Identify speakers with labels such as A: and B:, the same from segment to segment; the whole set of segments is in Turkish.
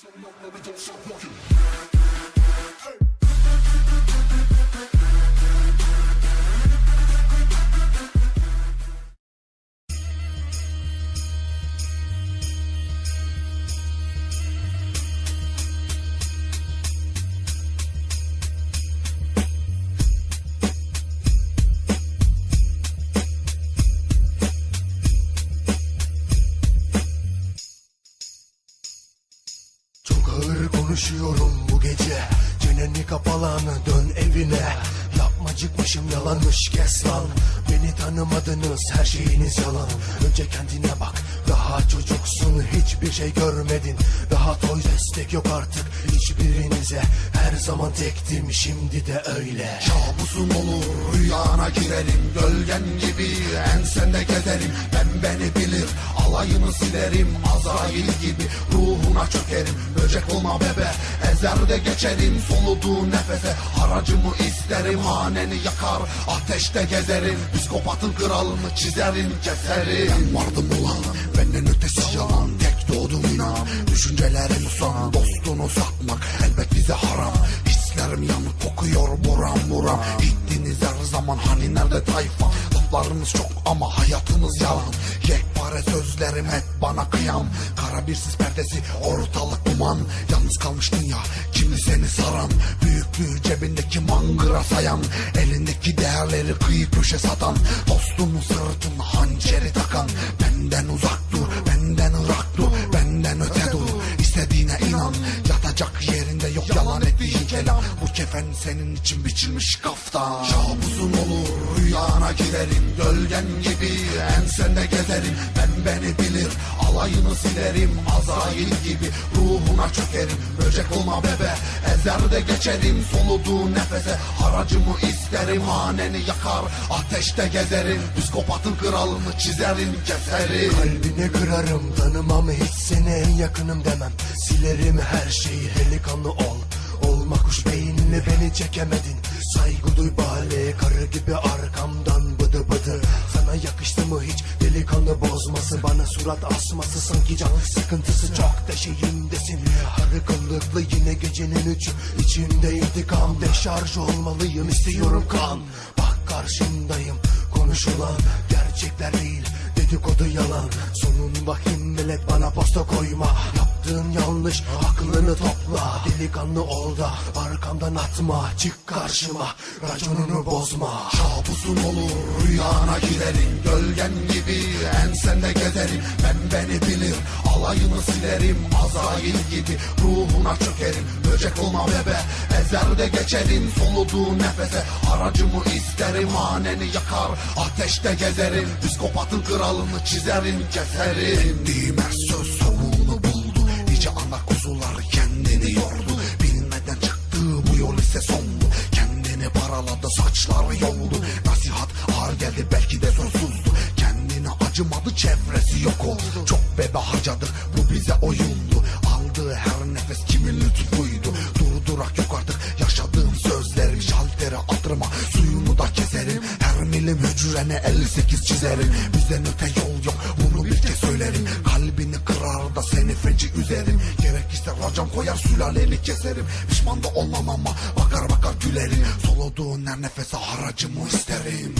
A: So long, let me get some Önce kendine bak. Daha çocuksun hiçbir şey görmedin. Daha toy destek yok artık hiçbirinize. Her zaman tektim şimdi de öyle.
B: Kabusun olur rüyana girerim. Gölgen gibi ensende gezerim beni bilir. Alayını silerim Azrail gibi. Ruhuna çökerim Böcek olma bebe. Ezer de geçerim Soluduğu nefese. Haracımı isterim Haneni yakar ateşte gezerim. Psikopatın kralını çizerim keserim. Ben vardım ulan benden ötesi yalan. Tek doğdum inan Düşüncelerim son dostunu satmak Elbet bize haram. Hislerim yanık kokuyor buram buram. Gittiniz her zaman hani nerede tayfa Laflarınız çok ama hayatınız yalan. Yekpare sözlerim hep bana kıyam. Kara bir sis perdesi ortalık duman. Yalnız kalmış dünya kimdi seni saran? Büyüklüğü cebindeki mangıra sayan. Elindeki değerleri kıyı köşe satan. Dostunun sırtına hançeri takan. Benden uzak dur benden ırak dur Benden öte dur. İstediğine inan Yatacak yerinde yok. Yalan ettiğin kelam. Bu kefen senin için biçilmiş kaftan. Kabusun olur rüyana girerim Gölgen gibi ensende gezerim. Ben beni bilir alayını silerim Azrail gibi ruhuna çökerim. Böcek olma bebe ezer de geçerim Soluduğu nefese. Haracımı isterim Haneni yakar ateşte gezerim. Psikopatın kralını çizerim keserim.
A: Kalbine kırarım tanımam hiç seni en yakınım demem. Silerim her şeyi delikanlı ol. Olma kuş beyinli beni çekemedin Saygı duy bale karı gibi arkamdan bıdı bıdı. Sana yakıştı mı hiç? Delikanlı bozması Bana surat asması sanki can sıkıntısı. Çok deşeğimdesin Harı kıllıklı yine gecenin üçü içimde intikam. Deşarj olmalıyım istiyorum kan. Bak karşındayım konuşulan gerçekler değil. Dedikodu yalan. Sonun vahim millet bana posta koyma Yaptığın yanlış aklını topla. Delikanlı ol da arkamdan atma Çık karşıma. Raconunu bozma.
B: Kabusun olur rüyana girerim Gölgen gibi ensende gezerim. Ben beni bilir alayını silerim. Azrail gibi ruhuna çökerim. Böcek olma bebe ezer de geçerim. Soluduğu nefese haracımı isterim. Haneni yakar ateşte gezerim. Psikopatın kralını çizerim keserim. Dediğim her söz Kuzular kendini yordu. Bilmeden çıktığı bu yol ise sondu. Kendini paraladı saçları yoldu. Nasihat ağır geldi belki de sonsuzdu. Kendine acımadı çevresi yok oldu. Çok bebe harcadık bu bize oyundu. Aldığı her nefes kimin lütfuydu Durdurak yok artık yaşadığım sözlerim. Şaltere attırma suyunu da keserim. Her milim hücrene 58 çizerim. Bizden öte yol yok bunu bir kez söylerim. Kalbini kırar da seni feci üzerim Racam koyar sülaleni keserim. Pişman da olmam ama bakar bakar gülerim. Soluduğun her nefese haracımı isterim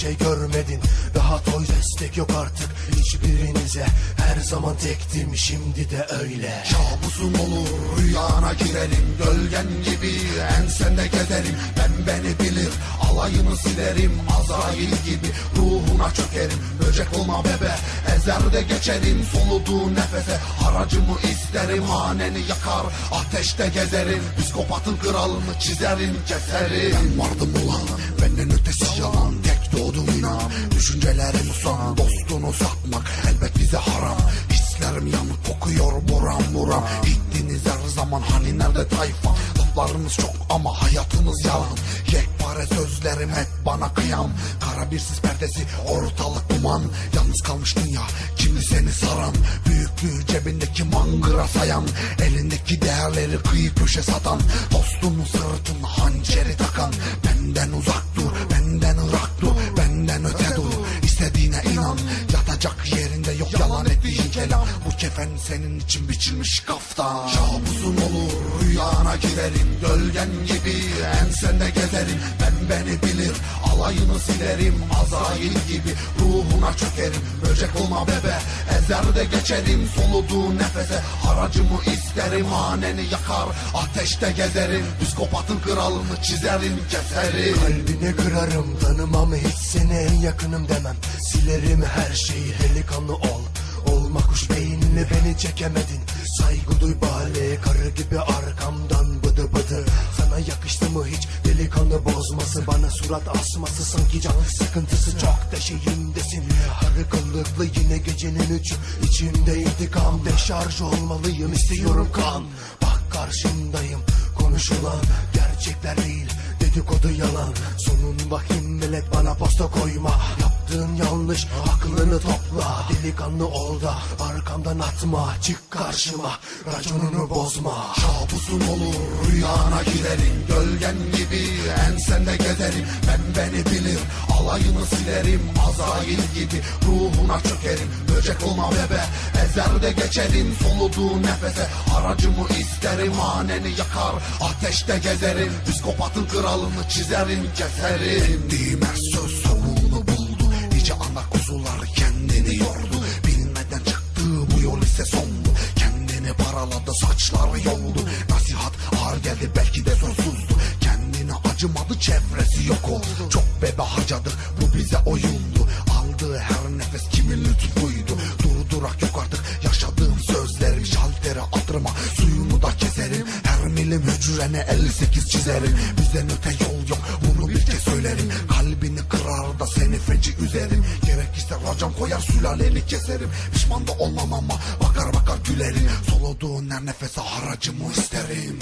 A: şey görmedin. Daha toy destek yok artık hiçbirinize. Her zaman tektim şimdi de öyle.
B: Kabusun olur rüyana girerim Gölgen gibi ensende gezerim. Ben beni bilir alayını silerim. Azrail gibi ruhuna çökerim. Böcek olma bebe ezer de geçerim Soluduğu nefese. Haracımı isterim Haneni yakar ateşte gezerim. Psikopatın kralını çizerim keserim. Ben vardım ulan benden ötesi yalan. Tek doğdum inan Düşüncelerim son dostunu satmak Elbet bize haram. Hislerim yanık kokuyor buram buram. Gittiniz her zaman hani nerede tayfa Laflarınız çok ama hayatınız yalan Yekpare sözlerim hep bana kıyam. Kara bir sis perdesi ortalık duman. Yalnız kalmış dünya kimi seni saran? Büyüklüğü cebindeki mangıra sayan. Elindeki değerleri kıyı köşe satan. Dostunun sırtına hançeri takan. Benden uzak dur benden ırak dur Benden öte dur yalan ettiğin kelam. Bu kefen senin için biçilmiş kaftan. Kabusun olur rüyana girerim. Gölgen gibi ensende gezerim. Ben beni bilir alayını silerim. Azrail gibi ruhuna çökerim Böcek olma bebe. Ezer de geçerim Soluduğu nefese. Haracımı isterim Haneni yakar ateşte gezerim. Psikopatın kralını çizerim keserim.
A: Kalbini kırarım tanımam hiç seni en yakınım demem Silerim her şeyi. Delikanlı ol Olma kuş beynini beni çekemedin. Saygı duy bale karı gibi arkamdan bıdı bıdı yakıştı mı hiç? Delikanlı bozması Bana surat asması sanki can sıkıntısı. Çok deşeğimdesin Harı kıllıklı yine gecenin üçü. İçimde intikam Deşarj olmalıyım. İstiyorum kan. Bak karşımdayım. Konuşulan gerçekler değil. Dedikodu yalan. Sonun vahim millet bana posta koyma Yaptığın yanlış aklını topla. Delikanlı ol da arkamdan atma Çık karşıma. Raconunu bozma
B: Kabusun olur rüyana girerim Gölgen gibi ensende gezerim. Ben beni bilir alayını silerim. Azrail gibi ruhuna çökerim. Böcek olma bebe ezer de geçerim. Soluduğu nefese haracımı isterim. Haneni yakar ateşte gezerim. Psikopatın kralını çizerim keserim. Diyeyim saçları yoldu. Nasihat ağır geldi belki de sonsuzdu. Kendine acımadı çevresi yok oldu. Çok bebe harcadık bu bize oyundu. Aldığı her nefes kimin lütfuydu Durdurak yok artık yaşadığım sözlerim Şaltere atırma. Suyunu da keserim Her milim hücrene 58 çizerim. Bizden öte yol yok bunu bir kez söylerim. Kalbini kırar da seni feci üzerim Gerekirse racam koyar sülaleni keserim. Pişman da olmam ama bakar bakar gülerim. Soluduğun her nefese haracımı isterim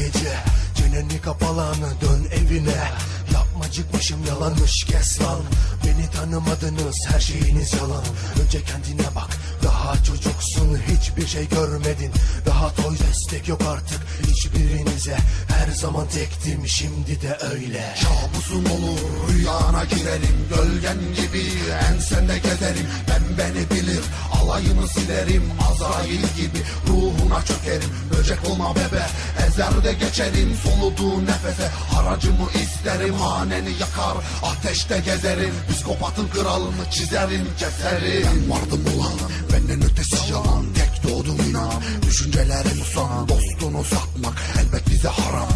A: gece Çeneni kapalanı dön evine. Yapmacıkmışım yalanmış kes lan. Beni tanımadınız her şeyiniz yalan. Önce kendine bak daha çocuksun hiçbir şey görmedin. Daha toy destek yok artık hiçbirinize. Her zaman tektim şimdi de öyle.
B: Kabusun olur rüyana girerim Gölgen gibi ensende gezerim. Ben beni bilir alayını silerim. Azrail gibi ruhuna çökerim. Böcek olma bebe ezer de geçerim Soluduğu nefese haracımı isterim Haneni yakar ateşte gezerim. Psikopatın kralını çizerim keserim. Ben vardım ulan benden ötesi yalan. Tek doğdum inan Düşüncelerim son dostunu satmak Elbet bize haram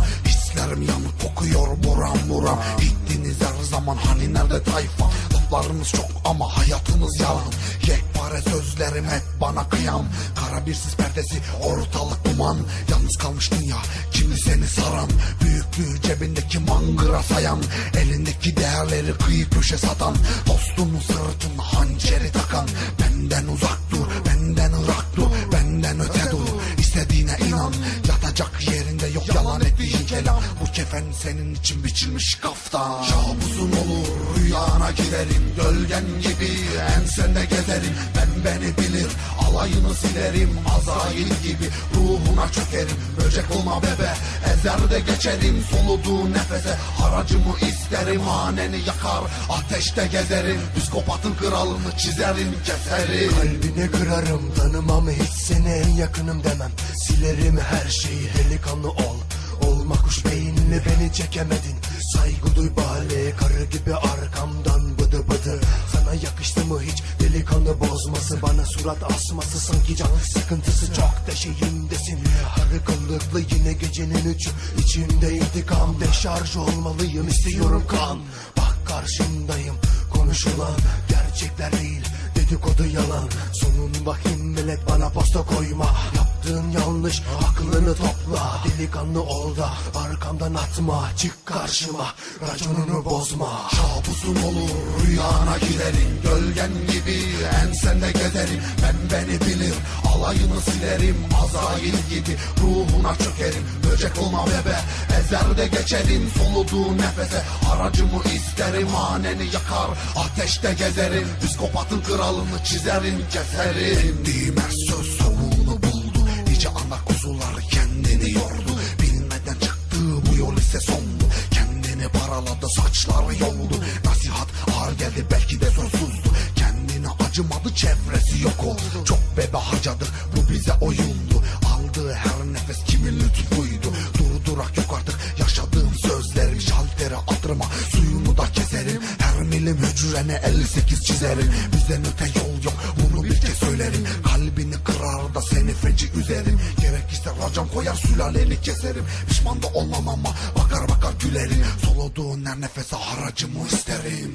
B: Hislerim yanık kokuyor buram buram. Gittiniz her zaman hani nerede tayfa? Laflarınız çok ama hayatınız yalan Yekpare sözlerim hep bana kıyam. Kara bir sis perdesi ortalık duman. Yalnız kalmış dünya kimi seni saran? Büyüklüğü cebindeki mangıra sayan. Elindeki değerleri kıyı köşe satan. Dostunun sırtına hançeri takan. Benden uzak dur benden kefen senin için biçilmiş kaftan. Kabusun olur rüyana girerim Gölgen gibi ensende gezerim. Ben beni bilir alayını silerim Azrail gibi ruhuna çökerim. Böcek olma bebe ezer de geçerim. Soluduğu nefese haracımı isterim. Haneni yakar ateşte gezerim. Psikopatın kralını çizerim keserim.
A: Kalbini kırarım tanımam hiç seni en yakınım demem Silerim her şeyi. Delikanlı ol Olma kuş beyinli beni çekemedin. Saygı duy bale karı gibi arkamdan bıdı bıdı. Sana yakıştı mı hiç? Delikanlı bozması Bana surat asması sanki can sıkıntısı. Çok deşeğimdesin Karı kıllıklı yine gecenin üçü. İçimde intikam Deşarj olmalıyım. İstiyorum kan. Bak karşımdayım. Konuşulan gerçekler değil. Dedikodu yalan. Sonun vahim millet bana posta koyma Yaptığın yanlış aklını topla. Delikanlı ol da arkamdan atma. Çık karşıma raconunu bozma.
B: Kabusun olur rüyana girerim Gölgen gibi ensende gezerim. Ben beni bilir alayını silerim. Azrail gibi ruhuna çökerim. Böcek olma bebe ezer de geçerim. Soluduğu nefese aracımı isterim. Haneni yakar ateşte gezerim. Psikopatın kralını çizerim keserim. Her söz saçları yoldu Nasihat ağır geldi belki de sonsuzdu. Kendine acımadı çevresi yok oldu. Çok bebe harcadık bu bize oyundu. Aldığı her nefes kimin lütfuydu? Durdurak yok artık yaşadığım sözlerim Şaltere attırma suyunu da keserim Her milim hücrene 58 çizerim. Bizden öte yol yok bunu bir kez söylerim da seni feci üzerim. Gerekirse racam koyar sülaleni keserim. Pişman da olmam ama bakar bakar gülerim. Soluduğun her nefese haracımı isterim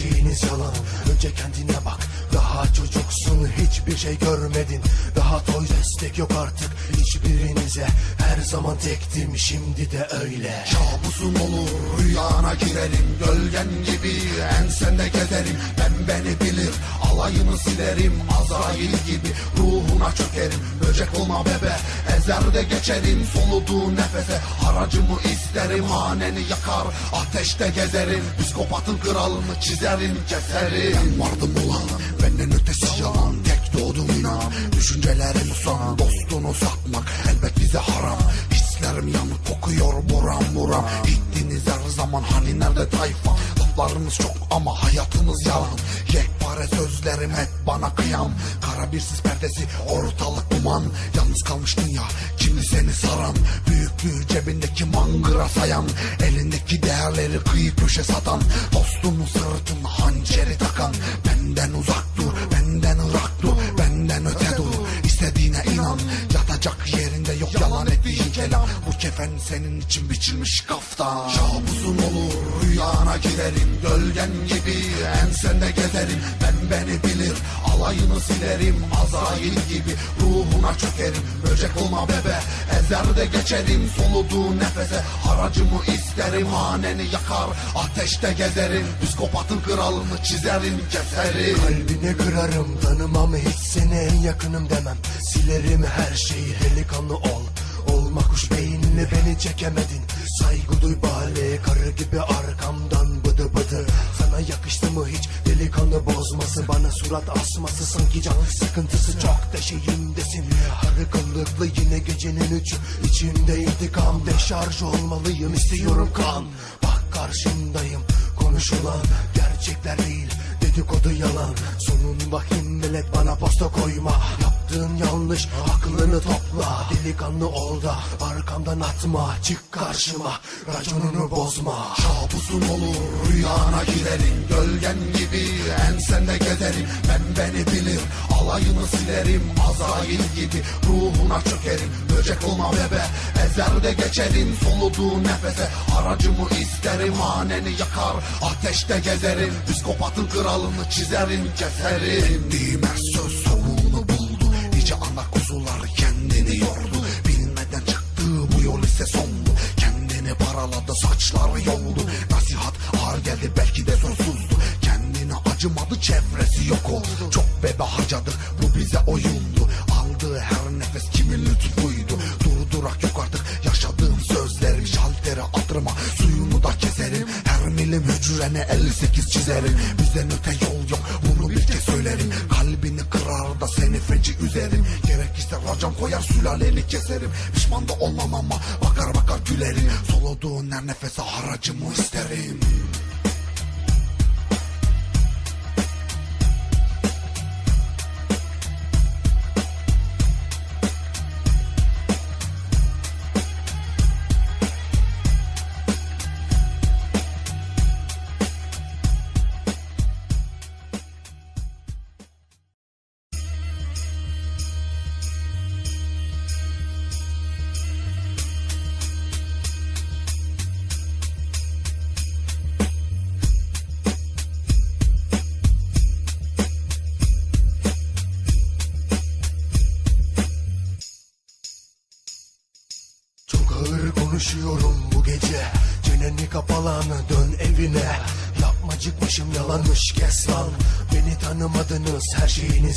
A: şeyiniz yalan Önce kendine tektim Şimdi de öyle.
B: Kabusun olur rüyana girerim Gölgen gibi ensende gezerim. Ben beni bilir alayını silerim. Azrail gibi ruhuna çökerim. Böcek olma bebe ezer de geçerim. Soluduğu nefese haracımı isterim. Haneni yakar ateşte gezerim. Psikopatın kralını çizerim keserim. Ben vardım ulan benden ötesi yalan. Tek doğdum inan Düşüncelerim son dostunu satmak Elbet bize haram Hislerim yanık kokuyor buram buram. Gittiniz her zaman hani nerede tayfa? Laflarınız çok ama hayatınız yalan Yekpare sözlerim hep bana kıyam. Kara bir sis perdesi ortalık duman. Yalnız kalmış dünya kimi seni saran? Büyüklüğü cebindeki mangıra sayan. Elindeki değerleri kıyı köşe satan. Dostunun sırtına hançeri takan silerim Azrail gibi ruhuna çökerim. Böcek olma bebe ezer de geçerim. Soluduğu nefese haracımı isterim. Haneni yakar ateşte gezerim. Psikopatın kralını çizerim keserim.
A: Kalbini kırarım tanımam hiç seni en yakınım demem. Silerim her şeyi delikanlı ol. Olma kuş beyinli beni çekemedin. Saygı duy bale karı gibi arkamdan bıdı bıdı Yakıştı mı hiç? Delikanlı bozması Bana surat asması sanki can sıkıntısı Çok da deşiğimdesin Harikalıklı yine gecenin üçü. İçimde intikam deşarj olmalıyım istiyorum kan. Bak karşındayım konuşulan Gerçekler değil dedikodu yalan. Sonun vahim millet bana posta koyma. Yap Yaptığın yanlış aklını topla. Delikanlı ol da arkamdan atma. Çık karşıma raconunu bozma.
B: Kabusun olur rüyana girerim Gölgen gibi ensende gezerim. Ben beni bilir alayını silerim. Azrail gibi ruhuna çökerim. Böcek olma bebe ezer de geçerim. Soluduğu nefese aracımı isterim. Haneni yakar ateşte gezerim. Psikopatın kralını çizerim keserim. Dime söz paraladı saçları yoldu. Nasihat ağır geldi belki de sonsuzdu. Kendine acımadı çevresi yok oldu. Çok bebe harcadık bu bize oyundu. Aldığı her nefes kimin lütfuydu? Durdurak yok artık yaşadığım sözlerim Şaltere attırma suyunu da keserim Her milim hücrene 58 çizerim. Bizden öte yol yok bunu bir kez söylerim. Kalbini kırar da seni feci üzerim. Gerekirse racon koyar sülaleni keserim. Pişman da olmam ama bakar bakar gülerim. Soluduğun her nefese haracımı isterim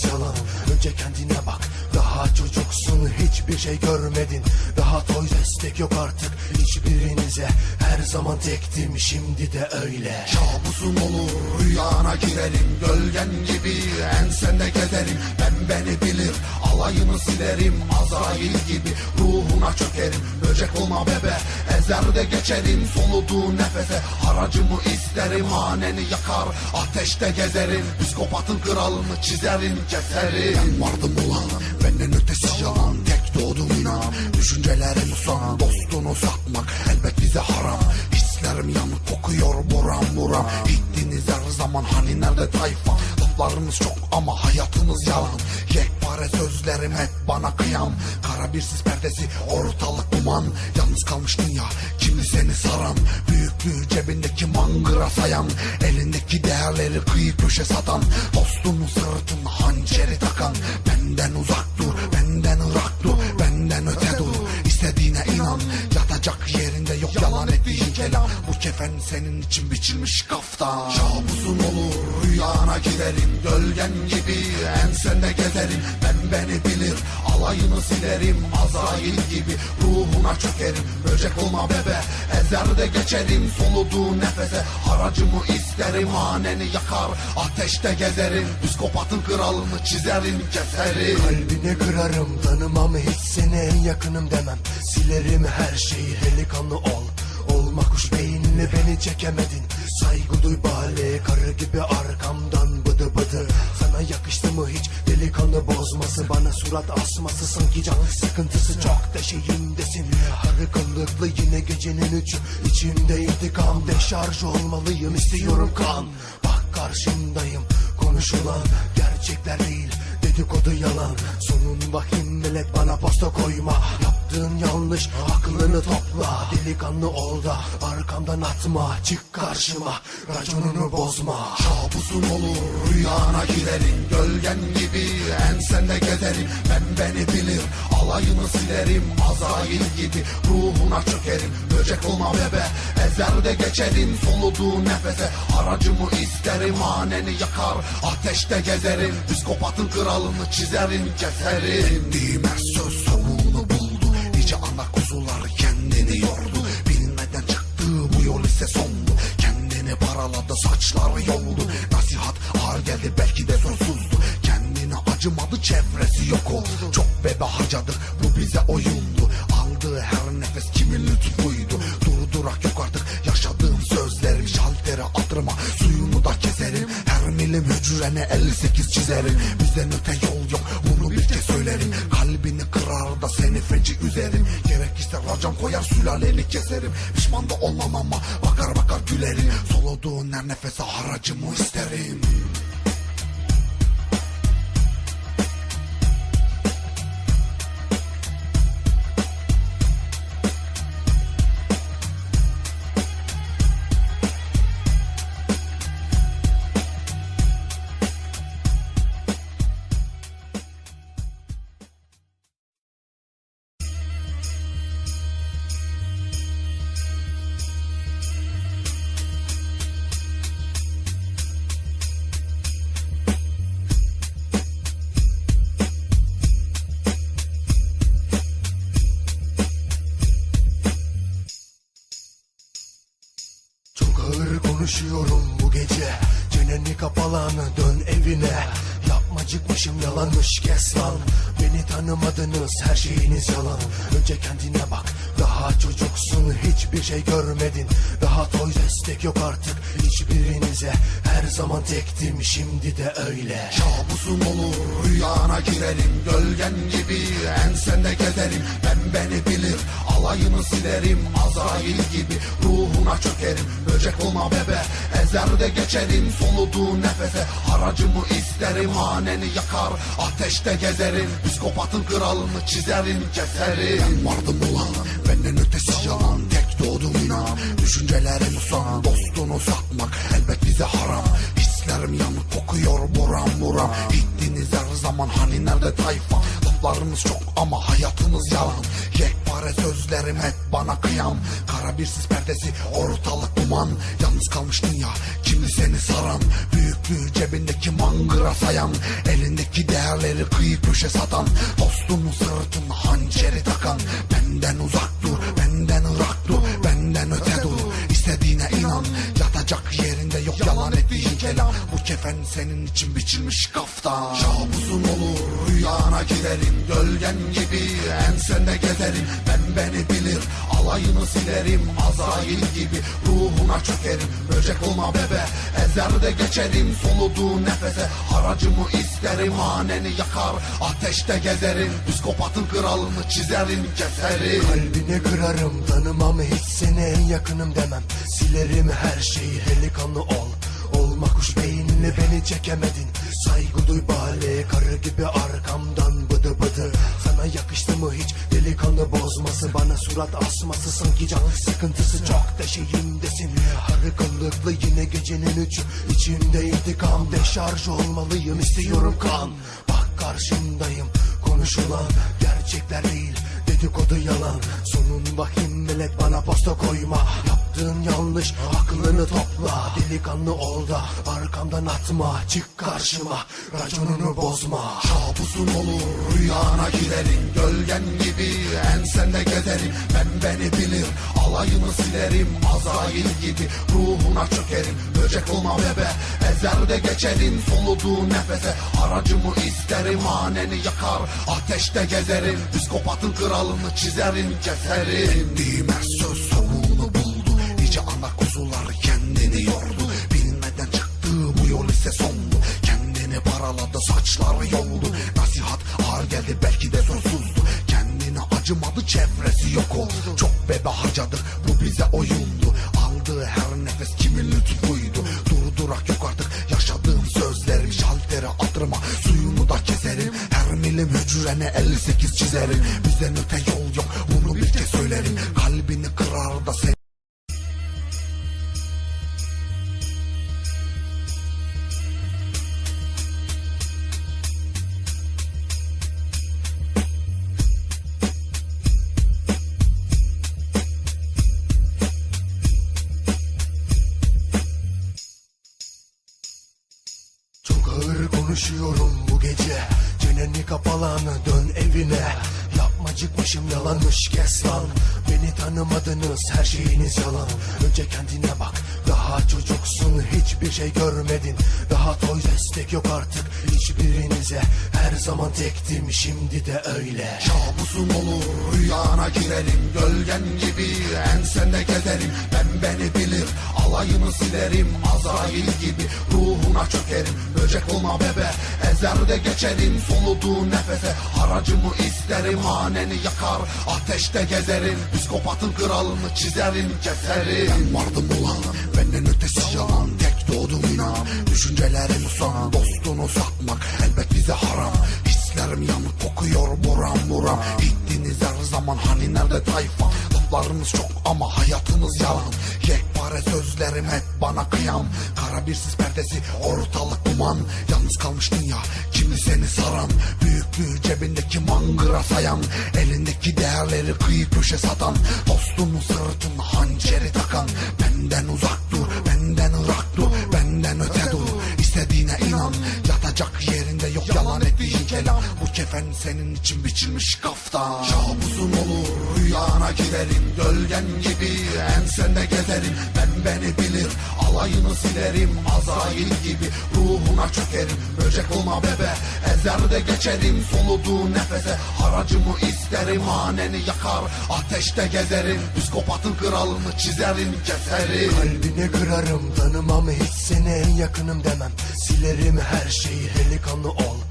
A: yalan Önce kendine bak. Daha çocuksun hiçbir şey görmedin. Daha toy destek yok artık hiçbirinize. Her zaman tektim şimdi de öyle.
B: Kabusun olur rüyana girerim. Gölgen gibi ensende gezerim. Ben beni bilir alayını silerim. Azrail gibi ruhuna çökerim. Böcek olma bebe ezer de geçerim Soluduğu nefese. Haracımı isterim Haneni yakar ateşte gezerim. Psikopatın kralını çizerim keserim. Ben vardım ulan benden ötesi yalan. Tek doğdum inan düşüncelerim son Dostunu satmak elbet bize haram. Hislerim yanık kokuyor buram buram. Gittiniz her zaman hani nerede tayfa Laflarınız çok ama hayatınız yalan Yekpare sözlerim hep bana kıyam. Kara bir sis perdesi ortalık duman. Yalnız kalmış dünya kimi seni saran? Büyüklüğü cebindeki mangıra sayan. Elindeki değerleri kıyı köşe satan. Dostunun sırtına hançeri takan. Benden uzak dur benden ırak dur Benden öte dur inan Yatacak yerinde yok yalan ettiğin kelam. Bu kefen senin için biçilmiş kaftan. Kabusun olur rüyana girerim Gölgen gibi ensende gezerim Ben beni bilir alayını silerim Azrail gibi ruhuna çökerim. Böcek olma bebe ezer de geçerim. Soluduğu nefese haracımı isterim. Haneni yakar ateşte gezerim. Psikopatın kralını çizerim keserim.
A: Kalbini kırarım tanımam hiç seni en yakınım demem Silerim her şeyi. Delikanlı ol Olma kuş beyinli beni çekemedin. Saygı duy bale karı gibi arkamdan bıdı bıdı. Sana yakıştı mı hiç? Delikanlı bozması Bana surat asması sanki can sıkıntısı. Çok deşeğimdesin Harı kıllıklı yine gecenin üçü. İçimde intikam deşarj olmalıyım. İstiyorum kan. Bak karşındayım. Konuşulan gerçekler değil. Dedikodu yalan. Sonun vahim millet bana posta koyma Yaptığın yanlış aklını topla. Delikanlı ol da arkamdan atma Çık karşıma. Raconunu bozma.
B: Kabusun olur rüyana girerim. Gölgen gibi ensende gezerim. Ben beni bilir alayını silerim. Azrail gibi ruhuna çökerim. Böcek olma bebe ezer de geçerim. Soluduğu nefese haracımı isterim. Haneni yakar ateşte gezerim. Psikopatın kralını çizerim keserim. Dime söz yoldu. Nasihat ağır geldi belki de sonsuzdu. Acımadı çevresi yok oldu. Çok bebe harcadık bu bize oyundu. Aldığı her nefes kimin lütfuydu? Durdurak yok artık yaşadığım sözlerim. Şaltere attırma suyunu da keserim. Her milim hücrene 58 çizerim. Bizden öte yol Racam koyar sülaleni keserim. Pişman da olmam ama bakar bakar gülerim. Soluduğun her nefese haracımı isterim
A: konuşuyorum bu gece. Çeneni kapalanı dön evine. Yapmacıkmışım yalanmış kes lan. Beni tanımadınız her şeyiniz yalan. Önce kendine bak daha çocuksun hiçbir şey görmedin. Daha toy destek yok artık hiçbirinize. Her zaman tektim şimdi de öyle.
B: Kabusun olur rüyana girerim Gölgen gibi ensende gezerim Ben beni bilir alayını silerim. Azrail gibi ruhuna çökerim. Böcek olma bebe ezer de geçerim. Soluduğu nefese haracımı isterim. Haneni yakar ateşte gezerim. Psikopatın kralını çizerim keserim. Ben vardım ulan benden ötesi yalan Tek doğdum inan. Düşüncelerim son dostunu satmak Elbet bize haram. Hislerim yanık kokuyor buram buram. Gittiniz her zaman hani nerede tayfa Laflarınız çok ama hayatınız yalan. Yekpare sözlerim hep bana kıyam. Kara bir sis perdesi ortalık duman. Yalnız kalmıştın ya kimdi seni saran? Büyüklüğü cebindeki mangıra sayan. Elindeki değerleri kıyı köşe satan. Dostunun sırtına hançeri takan. Benden uzak dur benden ırak dur Benden öte dur. İstediğine inan Yatacak yerinde yalan ettiğin kelam. Bu kefen senin için biçilmiş kaftan. Kabusun olur rüyana girerim Gölgen gibi ensende gezerim. Ben beni bilir alayını silerim. Azrail gibi ruhuna çökerim. Böcek olma bebe ezer de geçerim. Soluduğu nefese haracımı isterim. Haneni yakar ateşte gezerim. Psikopatın kralını çizerim keserim.
A: Kalbini kırarım tanımam hiç seni en yakınım demem. Silerim her şeyi delikanlı ol Olma kuş beyinli beni çekemedin. Saygı duy bale karı gibi arkamdan bıdı bıdı. Sana yakıştı mı hiç? Delikanlı bozması Bana surat asması sanki can sıkıntısı. Çok da şeyimdesin Harı yine gecenin üçü içimde intikam Deşarj olmalıyım. İstiyorum kan. Bak karşındayım. Konuşulan gerçekler değil. Dedikodu yalan. Sonun vahim millet bana posta koyma Yaptığın yanlış aklını topla. Delikanlı ol da arkamdan atma Çık karşıma. Raconunu bozma
B: Kabusun olur rüyana girerim Gölgen gibi ensende gezerim. Ben beni bilir alayını silerim. Azrail gibi ruhuna çökerim. Böcek olma bebe ezer de geçerim. Soluduğu nefese haracımı isterim. Haneni yakar ateşte gezerim. Psikopatın kralını çizerim keserim. Diyeyim saçları yoldu Nasihat ağır geldi belki de sonsuzdu. Kendine acımadı çevresi yok oldu. Çok bebe harcadık bu bize oyundu. Aldığı her nefes kimin lütfuydu Durdurak yok artık yaşadığım sözlerim. Şaltere attırma suyunu da keserim. Her milim hücrene 58 çizerim. Bizden öte yol yok bunu bir kez söylerim
A: yalanmış kes lan. Beni tanımadınız her şeyiniz yalan. Önce kendine bak daha çocuksun hiçbir şey görmedin. Daha toy destek yok artık hiçbirinize zaman tektim şimdi de öyle.
B: Kabusun olur rüyana girerim Gölgen gibi ensende gezerim. Ben beni bilir alayını silerim Azrail gibi ruhuna çökerim. Böcek olma bebe ezerde geçerim Soluduğu nefese. Haracımı isterim Haneni yakar ateşte gezerim. Psikopatın kralını çizerim keserim. Ben vardım ulan benden ötesi yalan Zaman hani nerede tayfa? Laflarınız çok ama hayatınız yalan. Yekpare sözlerim hep bana kıyam. Kara bir sis perdesi ortalık duman. Yalnız kalmış dünya kimi seni saran? Büyüklüğü cebindeki mangıra sayan. Elindeki değerleri kıyı köşe satan. Dostunu sırtına hançeri takan. Benden uzak dur Kefen senin için biçilmiş kaftan. Kabusun olur rüyana girerim Gölgen gibi ensende gezerim. Ben beni bilir alayını silerim Azrail gibi ruhuna çökerim. Böcek olma bebe ezerde geçerim Soluduğu nefese haracımı isterim. Haneni yakar ateşte gezerim Psikopatın kralını çizerim keserim.
A: Kalbini kırarım tanımam hiç seni en yakınım demem. Silerim her şeyi delikanlı ol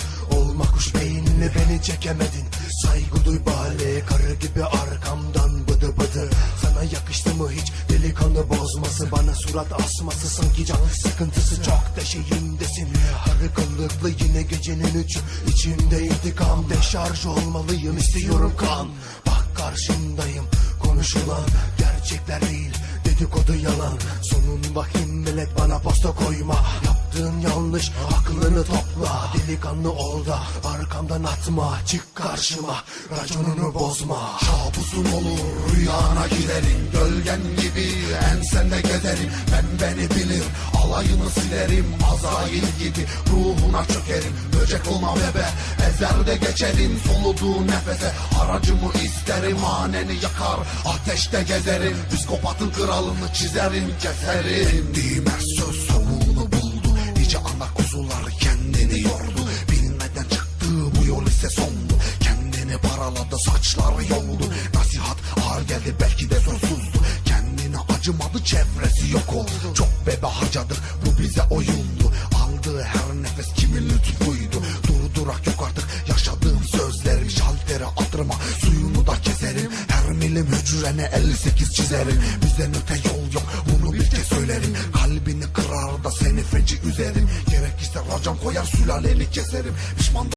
A: Olma kuş beyinli beni çekemedin. Saygı duy bale karı gibi arkamdan bıdı bıdı. Sana yakıştı mı hiç? Delikanlı bozması Bana surat asması sanki can sıkıntısı. Çok deşeğimdesin Harı kıllıklı yine gecenin üçü. İçimde intikam deşarj olmalıyım. İstiyorum kan. Bak karşımdayım konuşulan gerçekler değil dedikodu yalan Sonun vahim millet bana posta koyma. Yaptığın yanlış aklını topla. Delikanlı ol da arkamdan atma Çık karşıma raconunu bozma.
B: Kabusun olur rüyana girerim Gölgen gibi ensende gezerim. Ben beni bilir alayını silerim Azrail gibi ruhuna çökerim. Böcek olma bebe ezerde geçerim. Soluduğu nefese haracımı isterim. Haneni yakar ateşte gezerim. Psikopatın kralını çizerim keserim. Dindiğim her söz sonunu buldu. Nice ana kuzular kendini yordu. Bilmeden çıktığı bu yol ise sondu. Kendini paraladı saçları yoldu. Nasihat ağır geldi belki de sonsuzdu. Kendine acımadı çevresi yok oldu. Çok bebe harcadık bu bize oyundu. Aldığı her nefes kimin lütfuydu Durdurak yok artık. Yaşadığım sözlerim Şaltere attırma suyunu da keserim. Her milim hücrene 58 çizerim. Bizden öte yol yok. Bunu bir kez söylerim. Kalbini kırar da seni feci üzerim. Gerekirse racon koyar sülaleni keserim. Pişman